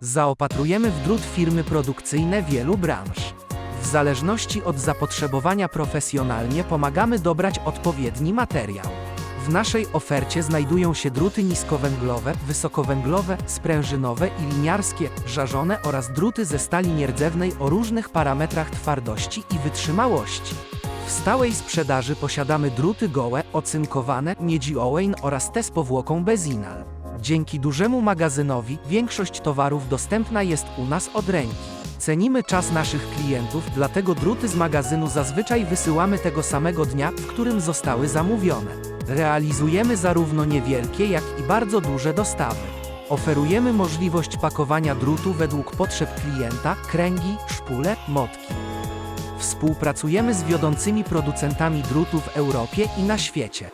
Zaopatrujemy w drut firmy produkcyjne wielu branż. W zależności od zapotrzebowania profesjonalnie pomagamy dobrać odpowiedni materiał. W naszej ofercie znajdują się druty niskowęglowe, wysokowęglowe, sprężynowe i liniarskie, żarzone oraz druty ze stali nierdzewnej o różnych parametrach twardości i wytrzymałości. W stałej sprzedaży posiadamy druty gołe, ocynkowane, miedzi-ołejn oraz te z powłoką Bezinal. Dzięki dużemu magazynowi większość towarów dostępna jest u nas od ręki. Cenimy czas naszych klientów, dlatego druty z magazynu zazwyczaj wysyłamy tego samego dnia, w którym zostały zamówione. Realizujemy zarówno niewielkie, jak i bardzo duże dostawy. Oferujemy możliwość pakowania drutu według potrzeb klienta, kręgi, szpule, motki. Współpracujemy z wiodącymi producentami drutu w Europie i na świecie.